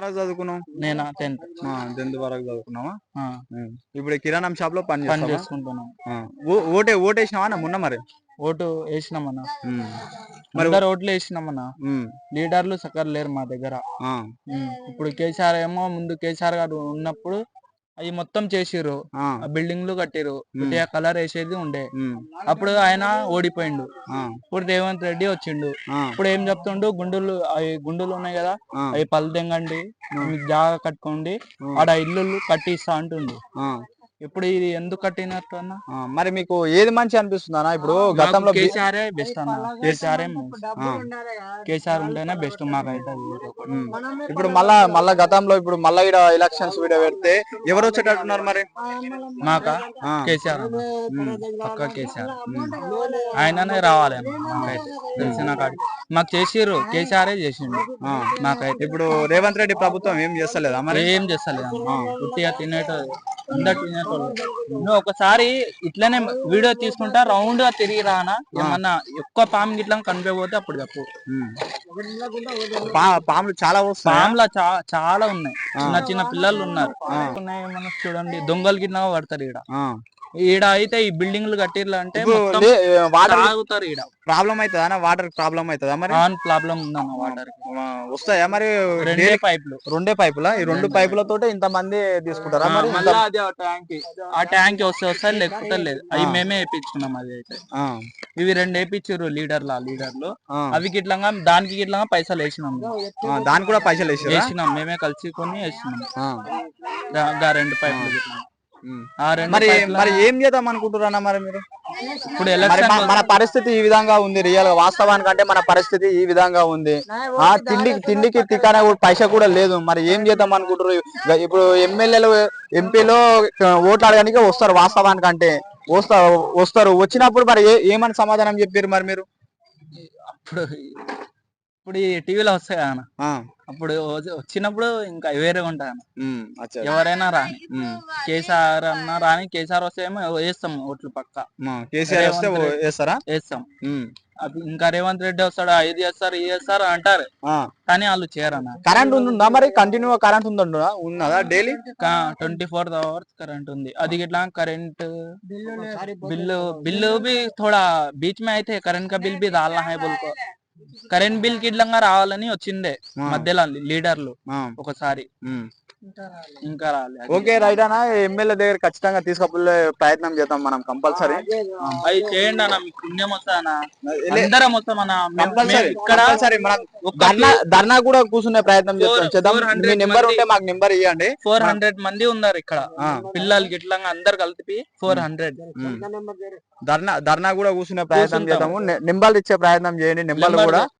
వరకు చదువుకున్నావు? నేను? టెన్త్. టెన్త్ వరకు చదువుకున్నావా. ఇప్పుడు కిరాణం షాప్లో పని పని చేస్తావా? చేసుకుంటున్నాం. ఆ. ఓ- ఓటే ఓటేసినావా అన్న మొన్న మరి? ఓటు వేసినామన్నా. మరి ఓట్లు వేసినామన్నా. లీడర్లు సక్కర్ లేరు మా దగ్గర. ఇప్పుడు కేసీఆర్ ఏమో ముందు కేసీఆర్ గారు ఉన్నప్పుడు అవి మొత్తం చేసిర్రు ఆ. ఆ బిల్డింగ్లు కట్టిరు కొద్దిగా కలర్ వేసేది ఉండే. అప్పుడు ఆయన ఓడిపోయిండు ఆ. ఇప్పుడు రేవంత్ రెడ్డి వచ్చిండు ఆ. ఇప్పుడు ఏం చెప్తుండు గుండులు అవి గుండులు ఉన్నాయి కదా ఆ. అవి పళ్ళు తెంగండి జాగా కట్టుకోండి ఆడ ఇల్లు కట్టి ఇస్తా అంటుండు ఆ. ఇప్పుడు ఇది ఎందుకు కట్టినట్టు అన్న ఆ. మరి మీకు ఏది మంచి అనిపిస్తుంది అన్న? ఇప్పుడు గతంలో బి- కేసీఆర్ బెస్ట్ అన్న. కేసీఆర్ కేసీఆర్ ఉంటేనే బెస్ట్ మాకైతే ఉమ్. ఇప్పుడు మళ్ళా మళ్ళా గతంలో ఇప్పుడు మళ్ళా ఇక్కడ ఎలక్షన్స్ వీడియో పెడితే ఎవరు వచ్చేటట్టున్నారు మరి? మాక? ఆ. కేసీఆర్ అన్న. పక్క కేసీఆర్. ఆయననే రావాలి అన్న మాకైతే. తెలిసిన కాడికి. మాకు చేసిర్రు కేసీఆర్ చేసిండు. మాకైతే ఇప్పుడు రేవంత్ రెడ్డి ప్రభుత్వం ఏం చేస్తలేదా మరి? ఏం చేస్తలేదు అందరు తినేటోళ్ళు నువ్వు ఒకసారి ఇట్లనే వీడియో తీసుకుంటా రౌండ్గా తిరిగి రానా ఏమన్నా ఎక్కువ పాము గిట్లా కనిపించకపోతే అప్పుడు చెప్పు. పాములు చాలా పాముల చాలా ఉన్నాయి. చిన్న చిన్న పిల్లలు ఉన్నారు. ఉన్నాయి చూడండి దొంగలు గిట్లా పడతారు ఈడ. ఈడ అయితే ఈ బిల్డింగ్లు కట్టిర్లు అంటే వాటర్ తాగుతారు ఈడ. ప్రాబ్లం అవుతుందా వాటర్ ప్రాబ్లం అవుతుందా మరి? ఆన్ ప్రాబ్లం ఉందన్న వాటర్ వస్తాయా మరి? రెండే పైపులు. రెండే పైపులా? ఈ రెండు పైపులతోటే ఇంత మంది తీసుకుంటారా మరి? మళ్ళీ అదే ఆ ట్యాంక్. ఆ ట్యాంక్ వస్తే వస్తే లేకపోతే లేదు. అవి మేమే వేయించుకున్నాం అది అయితే. ఆ, ఇవి రెండు వేయించారు లీడర్లు ఆ లీడర్లు. అవి గిట్లంగా దానికి గిట్లంగా పైసలు వేసినాం ఆ, దానికి కూడా పైసలు వేసినాం. మేమే కలిసి కొని వేసినాం. రెండు పైపులు మరి మరి ఏం చేద్దాం అనుకుంటున్నా మరి మీరు? ఇప్పుడు మన- పరిస్థితి ఈ విధంగా ఉంది రియల్గా. వాస్తవానికంటే మన పరిస్థితి ఈ విధంగా ఉంది. ఆ తిండికి తిండికి తికానే కూడా పైసా కూడా లేదు. మరి ఏం చేద్దాం అనుకుంటారు ఇక ఇప్పుడు ఎమ్మెల్యేలు ఎంపీలో ఓట్లు అడగడానికి వస్తారు వాస్తవానికంటే. వస్తారు వస్తారు. వచ్చినప్పుడు మరి ఏమని సమాధానం చెప్పారు మరి మీరు? అప్పుడు ఇప్పుడు ఈ టీవీలో వస్తాయి కదా ఆ, అప్పుడు వచ్చి- వచ్చినప్పుడు ఇంకా వేరే ఉంటాయి అన్న. ఉమ్, అచ్చా ఎవరైనా రాని ఉమ్, కేసీఆర్ అన్నా రాని కేసీఆర్ వస్తే ఏమో వేస్తాం ఓట్లు పక్క ఆ, కేసీఆర్ వస్తే రేవంత్ రెడ్డి. వేస్తారా వేస్తాం ఉమ్, అది ఇంకా రేవంత్ రెడ్డి వస్తాడు ఇది చేస్తారు ఇది చేస్తారు అంటారు ఆ. కానీ వాళ్ళు చేయరన్న కరెంట్ ఉందా మరి కంటిన్యూ కరెంట్ ఉందా ఉన్నదా daily twenty four hours current ఉంది అది గిట్లా కరెంట్ बिल बिल भी थोड़ा बीच में आए थे करंट का बिल भी डालना है बोल को కరెంట్ బిల్ గిట్లంగా రావాలని వచ్చిండే మధ్యలో లీడర్లు ఒకసారి. ఇంకా రాలే. ఓకే రైట్ అన్న ఎమ్మెల్యే దగ్గర ఖచ్చితంగా తీసుకపోలే ప్రయత్నం చేద్దాం మనం కంపల్సరీ. అది చేయండి అన్న మీకు పుణ్యం అందరం వస్తాం అన్న కంపల్సరీ ఇక్కడ కంపల్సరీ మనం ధర్నా ధర్నా కూడా కూర్చునే ప్రయత్నం చేద్దాం Four- చేద్దాం మీ నెంబర్ ఉంటే మాకు నెంబర్ ఇవ్వండి ఫోర్ హండ్రెడ్ మంది ఉన్నారు ఇక్కడ. ఆ. పిల్లలు గిట్లంగా అందరు కలిపి ఫోర్ హండ్రెడ్. ధర్నా ధర్నా కూడా కూర్చునే ప్రయత్నం. చేద్దాము. నెంబర్లు ఇచ్చే ప్రయత్నం చేయండి. నెంబర్లు కూడా